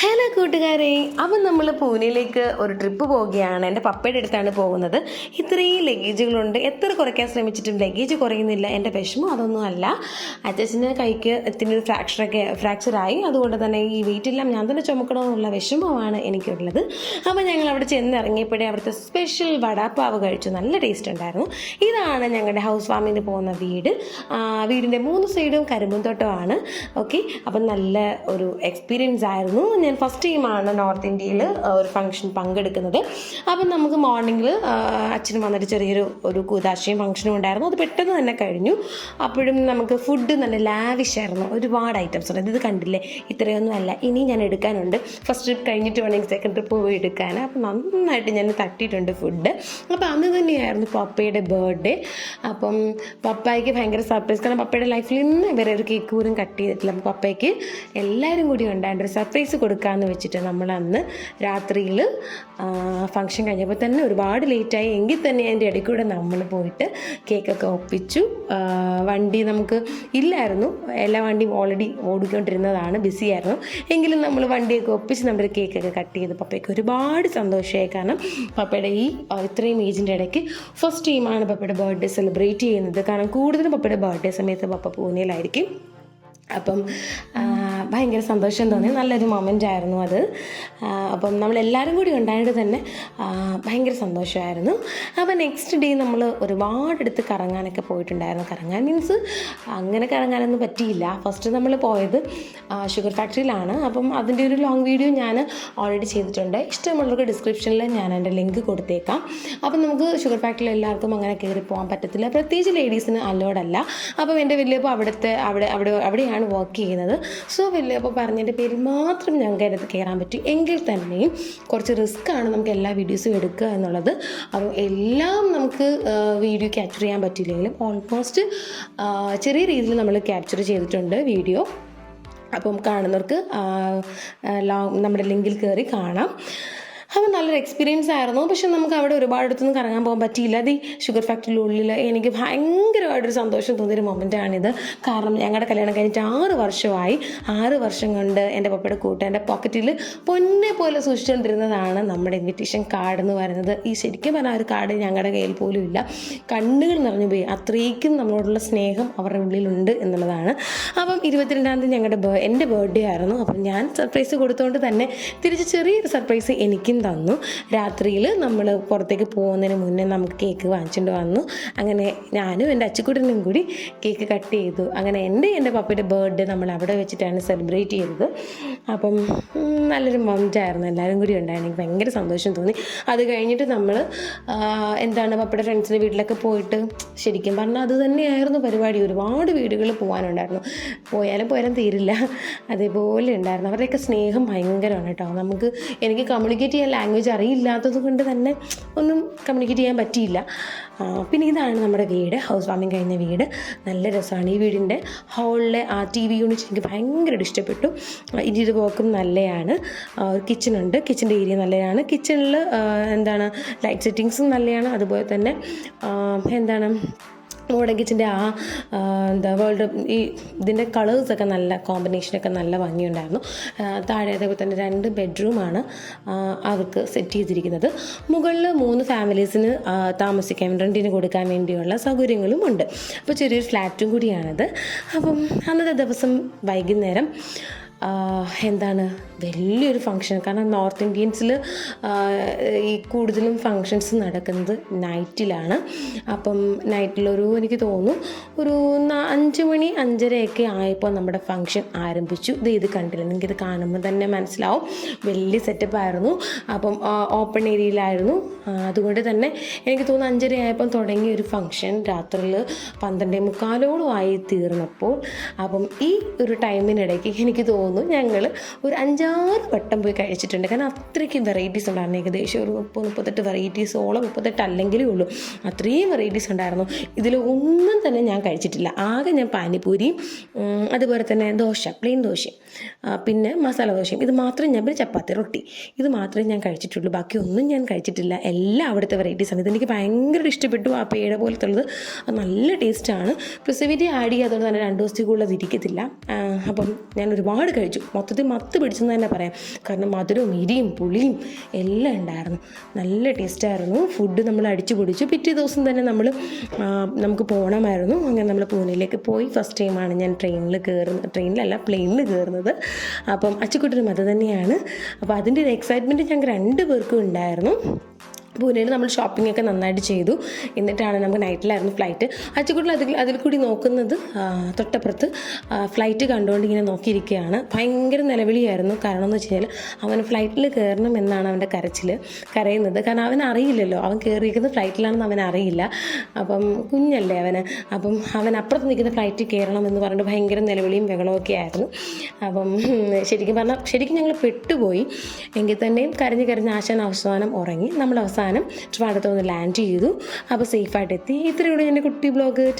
Hannah. കൂട്ടുകാരെ അപ്പം നമ്മൾ പൂനെയിലേക്ക് ഒരു ട്രിപ്പ് പോവുകയാണ്. എന്റെ പപ്പയുടെ അടുത്താണ് പോകുന്നത്. ഇത്രയും ലഗേജുകളുണ്ട് എത്ര കുറയ്ക്കാൻ ശ്രമിച്ചിട്ടും ലഗേജ് കുറയുന്നില്ല. എന്റെ വിഷമം അതൊന്നും അല്ല. അച്ഛച്ചന്റെ കൈക്ക് ഇത്തിരി ഒരു ഫ്രാക്ചറൊക്കെ ഫ്രാക്ചറായി അതുകൊണ്ട് തന്നെ ഈ വെയിറ്റ് എല്ലാം ഞാൻ തന്നെ ചുമക്കണമെന്നുള്ള വിഷമമാണ് എനിക്കുള്ളത്. അപ്പോൾ ഞങ്ങൾ അവിടെ ചെന്ന് ഇറങ്ങിയപ്പോഴേ അവിടുത്തെ സ്പെഷ്യൽ വടാപ്പാവ് കഴിച്ചു. നല്ല ടേസ്റ്റ് ഉണ്ടായിരുന്നു. ഇതാണ് ഞങ്ങളുടെ ഹൗസ് വാമിന് പോകുന്ന വീട്. വീടിന്റെ മൂന്ന് സൈഡും കരിമ്പും തോട്ടമാണ് ഓക്കെ അപ്പം നല്ല ഒരു എക്സ്പീരിയൻസ് ആയിരുന്നു. ഞാൻ ഫസ്റ്റ് ടൈമാണ് നോർത്ത് ഇന്ത്യയിൽ ഒരു ഫംഗ്ഷൻ പങ്കെടുക്കുന്നത്. അപ്പം നമുക്ക് മോർണിംഗിൽ അച്ഛന് വന്നിട്ട് ചെറിയൊരു ഒരു കൂതാശയും ഫംഗ്ഷനും ഉണ്ടായിരുന്നു. അത് പെട്ടെന്ന് തന്നെ കഴിഞ്ഞു. അപ്പോഴും നമുക്ക് ഫുഡ് നല്ല ലാവിഷായിരുന്നു ഒരുപാട് ഐറ്റംസ് ഉണ്ട്. ഇത് കണ്ടില്ലേ? ഇത്രയൊന്നും അല്ല. ഇനി ഞാൻ എടുക്കാനുണ്ട്. ഫസ്റ്റ് ട്രിപ്പ് കഴിഞ്ഞിട്ട് വേണമെങ്കിൽ സെക്കൻഡ് ട്രിപ്പ് പോയി എടുക്കാൻ. അപ്പം നന്നായിട്ട് ഞാൻ തട്ടിയിട്ടുണ്ട് ഫുഡ് അപ്പം അന്ന് തന്നെയായിരുന്നു പപ്പയുടെ ബർത്ത്ഡേ അപ്പം പപ്പായ്ക്ക് ഭയങ്കര സർപ്രൈസ് കാരണം പപ്പയുടെ ലൈഫിൽ ഇന്ന് വരെ ഒരു കേക്ക് പോലും കട്ട് ചെയ്തിട്ടില്ല. അപ്പം പപ്പയ്ക്ക് എല്ലാവരും കൂടി ഉണ്ടായിട്ട് ഒരു സർപ്രൈസ് കൊടുക്കാമെന്ന് വെച്ചിട്ട് നമ്മൾ അന്ന് രാത്രിയിൽ ഫംഗ്ഷൻ കഴിഞ്ഞപ്പോൾ തന്നെ ഒരുപാട് ലേറ്റായി എങ്കിൽ തന്നെ അതിന്റെ ഇടയ്ക്ക് കൂടെ നമ്മൾ പോയിട്ട് കേക്കൊക്കെ ഒപ്പിച്ചു. വണ്ടി നമുക്ക് ഇല്ലായിരുന്നു. എല്ലാ വണ്ടിയും ഓൾറെഡി ഓടിക്കൊണ്ടിരുന്നതാണ്. ബിസി ആയിരുന്നു. എങ്കിലും നമ്മൾ വണ്ടിയൊക്കെ ഒപ്പിച്ച് നമ്മുടെ കേക്കൊക്കെ കട്ട് ചെയ്ത് പപ്പയ്ക്ക് ഒരുപാട് സന്തോഷമായി. കാരണം പപ്പയുടെ ഈ ഇത്രയും ഏജിന്റെ ഇടയ്ക്ക് ഫസ്റ്റ് ടൈമാണ് പപ്പയുടെ ബർത്ത്ഡേ സെലിബ്രേറ്റ് ചെയ്യുന്നത്. കാരണം കൂടുതലും പപ്പയുടെ ബർത്ത്ഡേ സമയത്ത് പപ്പ പൂനെയിലായിരിക്കും. അപ്പം ഭയങ്കര സന്തോഷം തോന്നി. നല്ലൊരു മൊമെന്റ് ആയിരുന്നു അത്. അപ്പം നമ്മളെല്ലാവരും കൂടി ഉണ്ടായത് തന്നെ ഭയങ്കര സന്തോഷമായിരുന്നു. അപ്പോൾ നെക്സ്റ്റ് ഡേ നമ്മൾ ഒരുപാടെടുത്ത് കറങ്ങാനൊക്കെ പോയിട്ടുണ്ടായിരുന്നു. കറങ്ങാൻ മീൻസ് അങ്ങനെ കറങ്ങാനൊന്നും പറ്റിയില്ല. ഫസ്റ്റ് നമ്മൾ പോയത് ഷുഗർ ഫാക്ടറിയിലാണ് അപ്പം അതിന്റെ ഒരു ലോങ് വീഡിയോ ഞാൻ ഓൾറെഡി ചെയ്തിട്ടുണ്ട്. ഇഷ്ടമുള്ളവർക്ക് ഡിസ്ക്രിപ്ഷനിൽ ഞാൻ എന്റെ ലിങ്ക് കൊടുത്തേക്കാം. അപ്പം നമുക്ക് ഷുഗർ ഫാക്ടറിയിൽ എല്ലാവർക്കും അങ്ങനെ കയറി പോകാൻ പറ്റത്തില്ല. പ്രത്യേകിച്ച് ലേഡീസിന് അലോഡല്ല അപ്പം എന്റെ വലിയപ്പോൾ അവിടുത്തെ അവിടെ അവിടെ അവിടെയാണ് വർക്ക് ചെയ്യുന്നത്. സോ വലിയപ്പോൾ പറഞ്ഞതിന്റെ പേരിൽ മാത്രം ഞങ്ങൾക്ക് അതിനകത്ത് കയറാൻ പറ്റും. എങ്കിൽ തന്നെയും കുറച്ച് റിസ്ക് ആണ് നമുക്ക് എല്ലാ വീഡിയോസും എടുക്കുക എന്നുള്ളത്. അപ്പോൾ എല്ലാം നമുക്ക് വീഡിയോ ക്യാപ്ചർ ചെയ്യാൻ പറ്റില്ലെങ്കിലും ഓൾമോസ്റ്റ് ചെറിയ രീതിയിൽ നമ്മൾ ക്യാപ്ചർ ചെയ്തിട്ടുണ്ട് വീഡിയോ അപ്പം കാണുന്നവർക്ക് നമ്മുടെ ലിങ്കിൽ കയറി കാണാം. അപ്പം നല്ലൊരു എക്സ്പീരിയൻസ് ആയിരുന്നു. പക്ഷെ നമുക്ക് അവിടെ ഒരുപാട് അടുത്തൊന്നും കറങ്ങാൻ പോകാൻ പറ്റിയില്ല. അത് ഈ ഷുഗർ ഫാക്ടറിയുടെ ഉള്ളിൽ എനിക്ക് ഭയങ്കരമായിട്ടൊരു സന്തോഷം തോന്നിയൊരു മൊമെന്റാണിത് കാരണം ഞങ്ങളുടെ കല്യാണം കഴിഞ്ഞിട്ട് ആറ് വർഷമായി. ആറ് വർഷം കൊണ്ട് എന്റെ പപ്പയുടെ കൂട്ട് എന്റെ പോക്കറ്റിൽ പൊന്നെ പോലെ സൂക്ഷിച്ചുകൊണ്ടിരുന്നതാണ് നമ്മുടെ ഇൻവിറ്റേഷൻ കാർഡ് എന്ന് പറയുന്നത്. ഈ ശരിക്കും പറഞ്ഞാൽ ഒരു കാർഡ് ഞങ്ങളുടെ കയ്യിൽ പോലും ഇല്ല. കണ്ണുകൾ നിറഞ്ഞു പോയി. അത്രയ്ക്കും നമ്മളോടുള്ള സ്നേഹം അവരുടെ ഉള്ളിലുണ്ട് എന്നുള്ളതാണ്. അപ്പം ഇരുപത്തിരണ്ടാം തീയതി ഞങ്ങളുടെ എന്റെ ബർത്ത്ഡേ ആയിരുന്നു. അപ്പം ഞാൻ സർപ്രൈസ് കൊടുത്തുകൊണ്ട് തന്നെ തിരിച്ച് ചെറിയൊരു സർപ്രൈസ് എനിക്കും തന്നു. രാത്രിയിൽ നമ്മൾ പുറത്തേക്ക് പോകുന്നതിന് മുന്നേ നമുക്ക് കേക്ക് വാങ്ങിച്ചുകൊണ്ട് വന്നു. അങ്ങനെ ഞാനും എന്റെ അച്ചുക്കുട്ടനും കൂടി കേക്ക് കട്ട് ചെയ്തു. അങ്ങനെ എന്റെ എന്റെ പപ്പയുടെ ബർത്ത്ഡേ നമ്മൾ അവിടെ വെച്ചിട്ടാണ് സെലിബ്രേറ്റ് ചെയ്തത്. അപ്പം നല്ലൊരു മൊമെന്റായിരുന്നു എല്ലാവരും കൂടി ഉണ്ടായിരുന്നു. എനിക്ക് ഭയങ്കര സന്തോഷം തോന്നി. അത് കഴിഞ്ഞിട്ട് നമ്മൾ എന്താണ് പപ്പയുടെ ഫ്രണ്ട്സിന്റെ വീട്ടിലൊക്കെ പോയിട്ട് ശരിക്കും പറഞ്ഞാൽ അത് തന്നെയായിരുന്നു പരിപാടി. ഒരുപാട് വീടുകളിൽ പോകാനുണ്ടായിരുന്നു പോയാലും പോയാലും തീരില്ല. അതേപോലെ ഉണ്ടായിരുന്നു. അവരുടെയൊക്കെ സ്നേഹം ഭയങ്കരമാണ് കേട്ടോ. നമുക്ക് എനിക്ക് കമ്മ്യൂണിക്കേറ്റ് ചെയ്യാൻ ലാംഗ്വേജ് അറിയില്ലാത്തത് കൊണ്ട് തന്നെ ഒന്നും കമ്മ്യൂണിക്കേറ്റ് ചെയ്യാൻ പറ്റിയില്ല. പിന്നെ ഇതാണ് നമ്മുടെ വീട്. ഹൗസ് വാമിങ് കഴിഞ്ഞ വീട്. നല്ല രസമാണ് ഈ വീടിന്റെ. ഹോളിലെ ആ ടി വി യൂണിറ്റ് എനിക്ക് ഭയങ്കര ഇഷ്ടപ്പെട്ടു. ഇന്റീരിയർ വർക്കും നല്ലതാണ് കിച്ചണുണ്ട് കിച്ചന്റെ ഏരിയ നല്ലതാണ് കിച്ചണിൽ എന്താണ് ലൈറ്റ് സെറ്റിങ്സും നല്ലതാണ് അതുപോലെ തന്നെ എന്താണ് മോഡേൺ കിച്ചന്റെ ആ എന്താ വേൾഡ് ഈ ഇതിന്റെ കളേഴ്സൊക്കെ നല്ല കോമ്പിനേഷനൊക്കെ നല്ല ഭംഗിയുണ്ടായിരുന്നു. താഴെ അതേപോലെ തന്നെ രണ്ട് ബെഡ്റൂമാണ് അവർക്ക് സെറ്റ് ചെയ്തിരിക്കുന്നത്. മുകളിൽ മൂന്ന് ഫാമിലീസിന് താമസിക്കാൻ റെന്റിന് കൊടുക്കാൻ വേണ്ടിയുള്ള സൗകര്യങ്ങളും ഉണ്ട്. അപ്പോൾ ചെറിയൊരു ഫ്ലാറ്റും കൂടിയാണിത്. അപ്പം അന്നത്തെ ദിവസം വൈകുന്നേരം എന്താണ്? വലിയൊരു ഫങ്ഷൻ കാരണം നോർത്ത് ഇന്ത്യൻസിൽ ഈ കൂടുതലും ഫങ്ഷൻസ് നടക്കുന്നത് നൈറ്റിലാണ് അപ്പം നൈറ്റിലൊരു എനിക്ക് തോന്നുന്നു ഒരു അഞ്ച് മണി അഞ്ചരയൊക്കെ ആയപ്പോൾ നമ്മുടെ ഫങ്ഷൻ ആരംഭിച്ചു. ഇത് ഇത് കണ്ടില്ല? നിങ്ങൾക്ക് കാണുമ്പോൾ തന്നെ മനസ്സിലാവും. വലിയ സെറ്റപ്പ് ആയിരുന്നു. അപ്പം ഓപ്പൺ ഏരിയയിലായിരുന്നു അതുകൊണ്ട് തന്നെ എനിക്ക് തോന്നുന്നു അഞ്ചര ആയപ്പം തുടങ്ങിയ ഒരു ഫങ്ഷൻ രാത്രിയിൽ പന്ത്രണ്ടേ മുക്കാലോളം ആയി തീർന്നപ്പോൾ. അപ്പം ഈ ഒരു ടൈമിനിടയ്ക്ക് എനിക്ക് തോന്നുന്നു ഞങ്ങൾ ഒരു അഞ്ചാറ് വട്ടം പോയി കഴിച്ചിട്ടുണ്ട്. കാരണം അത്രയ്ക്കും വെറൈറ്റീസ് ഉണ്ടായിരുന്നു. ഏകദേശം ഒരു മുപ്പത് മുപ്പത്തെട്ട് വെറൈറ്റീസോളം മുപ്പത്തെട്ട് അല്ലെങ്കിലേ ഉള്ളൂ. അത്രയും വെറൈറ്റീസ് ഉണ്ടായിരുന്നു. ഇതിൽ ഒന്നും തന്നെ ഞാൻ കഴിച്ചിട്ടില്ല. ആകെ ഞാൻ പാനിപൂരി അതുപോലെ തന്നെ ദോശ പ്ലെയിൻ ദോശയും പിന്നെ മസാല ദോശയും. ഇത് മാത്രം ഞാൻ പിന്നെ ചപ്പാത്തി റൊട്ടി. ഇത് മാത്രമേ ഞാൻ കഴിച്ചിട്ടുള്ളൂ. ബാക്കി ഒന്നും ഞാൻ കഴിച്ചിട്ടില്ല. എല്ലാം അവിടുത്തെ വെറൈറ്റീസാണ് ഇതെനിക്ക് ഭയങ്കര ഇഷ്ടപ്പെട്ടു. ആ പേട പോലത്തെ ഉള്ളത് അത് നല്ല ടേസ്റ്റാണ് പ്രിസവിറ്റി ആഡ് ചെയ്യാത്തതുകൊണ്ട് തന്നെ രണ്ട് ദിവസത്തേക്കുള്ളത് ഇരിക്കത്തില്ല. അപ്പം ഞാൻ ഒരുപാട് കഴിച്ചു. മൊത്തത്തിൽ മത്ത് പിടിച്ചെന്ന് തന്നെ പറയാം. കാരണം മധുരവും ഇരിയും പുളിയും എല്ലാം ഉണ്ടായിരുന്നു. നല്ല ടേസ്റ്റായിരുന്നു ഫുഡ് നമ്മൾ അടിച്ചു പൊടിച്ചു. പിറ്റേ ദിവസം തന്നെ നമ്മൾ നമുക്ക് പോകണമായിരുന്നു അങ്ങനെ നമ്മൾ പൂനെയിലേക്ക് പോയി. ഫസ്റ്റ് ടൈമാണ് ഞാൻ ട്രെയിനിൽ കയറുന്നത് ട്രെയിനിലല്ല പ്ലെയിനിൽ കയറുന്നത് അപ്പം അച്ചുക്കുട്ടിനും അത് തന്നെയാണ്. അപ്പോൾ അതിന്റെ ഒരു എക്സൈറ്റ്മെന്റ് ഞങ്ങൾക്ക് രണ്ട് പേർക്കും ഉണ്ടായിരുന്നു. പൂനെയിൽ നമ്മൾ ഷോപ്പിംഗ് ഒക്കെ നന്നായിട്ട് ചെയ്തു. എന്നിട്ടാണ് നമുക്ക് നൈറ്റിലായിരുന്നു ഫ്ലൈറ്റ് അച്ചക്കൂട്ടിൽ അതിൽ അതിൽ കൂടി നോക്കുന്നത് തൊട്ടപ്പുറത്ത് ഫ്ലൈറ്റ് കണ്ടുകൊണ്ട് ഇങ്ങനെ നോക്കിയിരിക്കുകയാണ്. ഭയങ്കര നിലവിളിയായിരുന്നു. കാരണം എന്ന് വെച്ച് കഴിഞ്ഞാൽ അവൻ ഫ്ലൈറ്റിൽ കയറണം എന്നാണ് അവന്റെ കരച്ചിൽ കരയുന്നത്. കാരണം അവൻ അറിയില്ലല്ലോ. അവൻ കയറിയിരിക്കുന്ന ഫ്ലൈറ്റിലാണെന്ന് അവൻ അറിയില്ല. അപ്പം കുഞ്ഞല്ലേ അവന്. അപ്പം അവൻ അപ്പുറത്ത് നിൽക്കുന്ന ഫ്ലൈറ്റിൽ കയറണം എന്ന് പറഞ്ഞിട്ട് ഭയങ്കര നിലവിളിയും ബഹളവും ഒക്കെ ആയിരുന്നു. അപ്പം ശരിക്കും പറഞ്ഞാൽ ശരിക്കും ഞങ്ങൾ പെട്ടുപോയി. എങ്കിൽ തന്നെയും കരഞ്ഞ് കരഞ്ഞ് ആശാൻ അവസാനം ഉറങ്ങി. നമ്മൾ അവസാനം ട്രിവാൻഡ്രത്ത് വന്ന് ലാൻഡ് ചെയ്തു. അപ്പോൾ സേഫായിട്ട് എത്തി. ഇത്രയുള്ള എന്റെ കുട്ടി ബ്ലോഗ്